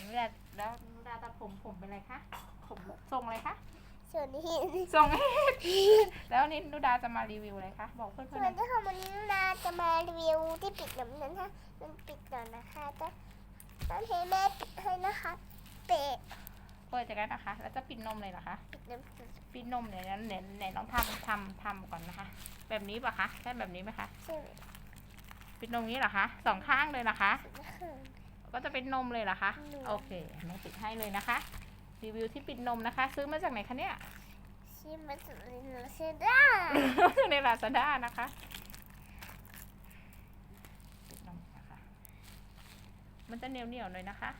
นุดาแล้วนุดาตัดผมผมเป็นอะไรคะ ผมทรงอะไรคะ ส่วนนี้ทรงแล้วนี่นุดาจะมารีวิวอะไรคะ บอกเพื่อนส่ๆหวน่อนยที่ของวันนี้นาจะมารีวิวที่ปิดน้ำนั้นฮะมันปิดก่อนนะคะต้องต้องให้แม่ปิดให้นะคะเปะเปิดจากนั้นนะคะ แล้วจะปิดนมเลยเหรอคะ ปิดน้ำปิดนมเนี่ยนั้นไหนไหนลองทำทำทำก่อนนะคะ แบบนี้ป่ะคะใช่แบบนี้ไหมคะ ใช่ไหมปิดนมนี้เหรอคะสองข้างเลยนะคะ นะคะ ก็จะเป็นนมเลยเหรอคะนมโอเคแม่ปิดให้เลยนะคะ รีวิวที่ปิดนมนะคะ ซื้อมาจากไหนคะเนี่ยชิมมาสุดเลยนะเซด้าในลาซาด้านะคะปิดนมนะคะ มันจะเหนียวเหนียวๆหน่อยนะคะ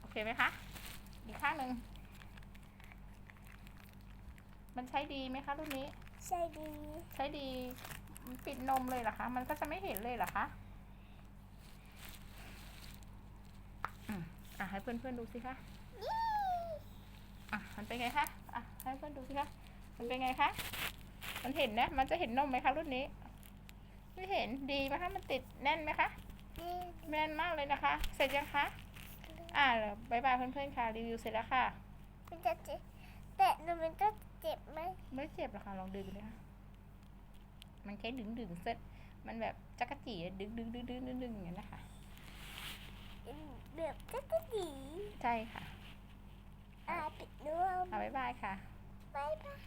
โอเคไหมคะ อีกข้างหนึ่ง มันใช้ดีไหมคะรุ่นนี้ ใช่ดี ใช้ดีมันปิดนมเลยเหรอคะ มันก็จะไม่เห็นเลยเหรอคะ อืมอะให้เพื่อนๆดูสิคะนี่อะมันเป็นไงคะอะให้เพื่อนดูสิคะมันเป็นไงคะมันเห็นนะ มันจะเห็นนมไหมคะรุ่นนี้ ไม่เห็นดีไหมคะ มันติดแน่นไหมคะนี่แน่นมากเลยนะคะ เสร็จยังคะอ่าบายบายเพื่อนๆค่ะรีวิวเสร็จแล้วค่ะมันจะเจ็บแต่ดูมันก็เจ็บไหมไม่เจ็บหรอกค่ะลองดึงเลยค่ะมันแค่ดึงดึงๆเสร็จมันแบบจักรจีดึงดึงดึงดึงดึงดึงอย่างนั้นนะคะ แบบก็จะดีใช่ค่ะ อ่าปิดด้วยเอาบายบายค่ะบายบาย